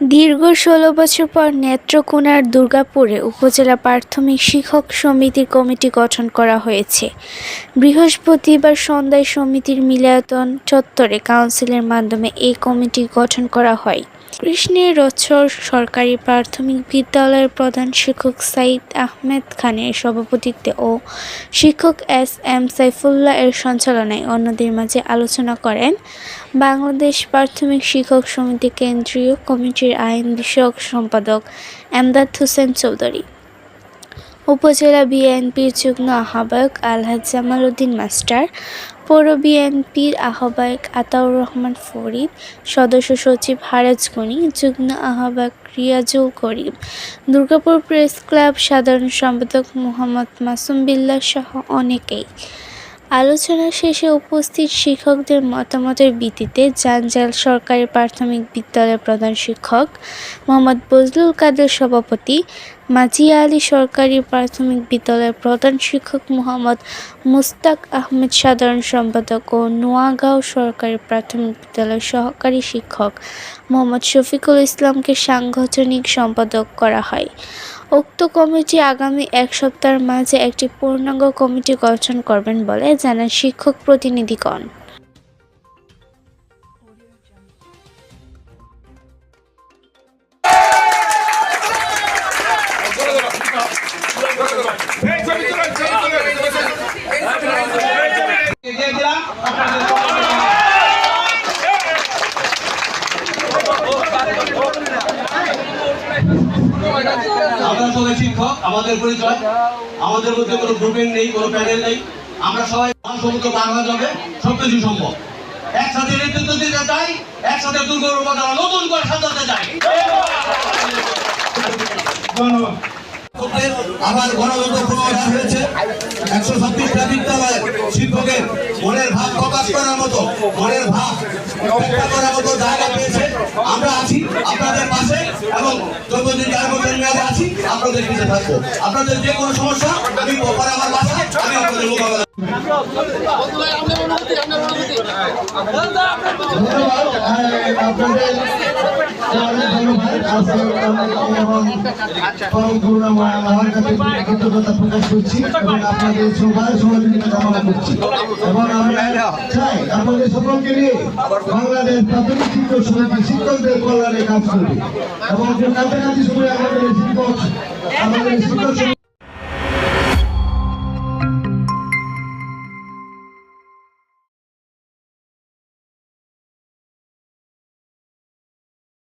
দীর্ঘ ষোলো বছর পর নেত্রকোনার দুর্গাপুরে উপজেলা প্রাথমিক শিক্ষক সমিতির কমিটি গঠন করা হয়েছে। বৃহস্পতিবার সন্ধ্যায় সমিতির মিলায়তন চত্বরে কাউন্সিলের মাধ্যমে এই কমিটি গঠন করা হয়। কৃষ্ণের রচর সরকারি প্রাথমিক বিদ্যালয়ের প্রধান শিক্ষক সাইদ আহমেদ খানের সভাপতিত্বে ও শিক্ষক এস এম সাইফুল্লাহ এর সঞ্চালনায় অন্যদের মাঝে আলোচনা করেন বাংলাদেশ প্রাথমিক শিক্ষক সমিতি কেন্দ্রীয় কমিটির আইন বিষয়ক সম্পাদক এমদাদ হোসেন চৌধুরী, উপজেলা বিএনপির যুগ্ম আহ্বায়ক আলহাজ জামাল উদ্দিন মাস্টার পৌর বিএনপির আহ্বায়ক আতাউর রহমান ফরিদ, সদস্য সচিব হারাজ গনি, যুগ্ম আহ্বায়ক রিয়াজুল করিম, দুর্গাপুর প্রেস ক্লাব সাধারণ সম্পাদক মোহাম্মদ মাসুম বিল্লাহ সহ অনেকেই। আলোচনা শেষে উপস্থিত শিক্ষকদের মতামতের ভিত্তিতে জাঞ্জাল সরকারি প্রাথমিক বিদ্যালয়ের প্রধান শিক্ষক মোহাম্মদ বজলুল কাদের সভাপতি মাজিয়া আলী সরকারি প্রাথমিক বিদ্যালয়ের প্রধান শিক্ষক মোহাম্মদ মুস্তাক আহমেদ সাধারণ সম্পাদক ও নোয়াগাঁও সরকারি প্রাথমিক বিদ্যালয়ের সহকারী শিক্ষক মোহাম্মদ শফিকুল ইসলামকে সাংগঠনিক সম্পাদক করা হয়। উক্ত কমিটি আগামী এক সপ্তাহের মাঝে একটি পূর্ণাঙ্গ কমিটি গঠন করবেন বলে জানান শিক্ষক প্রতিনিধিগণ। আমরা সবাই শিক্ষক, আমাদের পরিচয়। আমাদের মধ্যে কোনো গ্রুপিং নেই, কোনো প্যানেল নেই। আমরা সবাই সমস্ত বাংলা যাবে সব কিছু সম্ভব। একসাথে নেতৃত্ব দিতে চাই, একসাথে দুর্গর নতুন করে সাজাতে চাই। ধন্যবাদ। আবার গণতন্ত্র প্রমাণ হয়েছে একশো ছাব্বিশটা বিদ্যালয়ের শিক্ষকের মনের ভাব প্রকাশ করার মতো মনের ভাব ব্যাখ্যা করার মতো জায়গা পেয়েছে। আমরা আছি আপনাদের পাশে এবং যতদিন চার বছর মেয়াদে আছি আপনাদের পিছিয়ে থাকব। আপনাদের যে কোনো সমস্যা আমি আমার বাসা আমি আপনাদের মোকাবেলা ধন্যবাদ। আপনাদের আল্লাহর কাছে কৃতজ্ঞতা প্রকাশ করছি এবং আপনাদের সবার সহযোগিতা কামনা করছি আমরা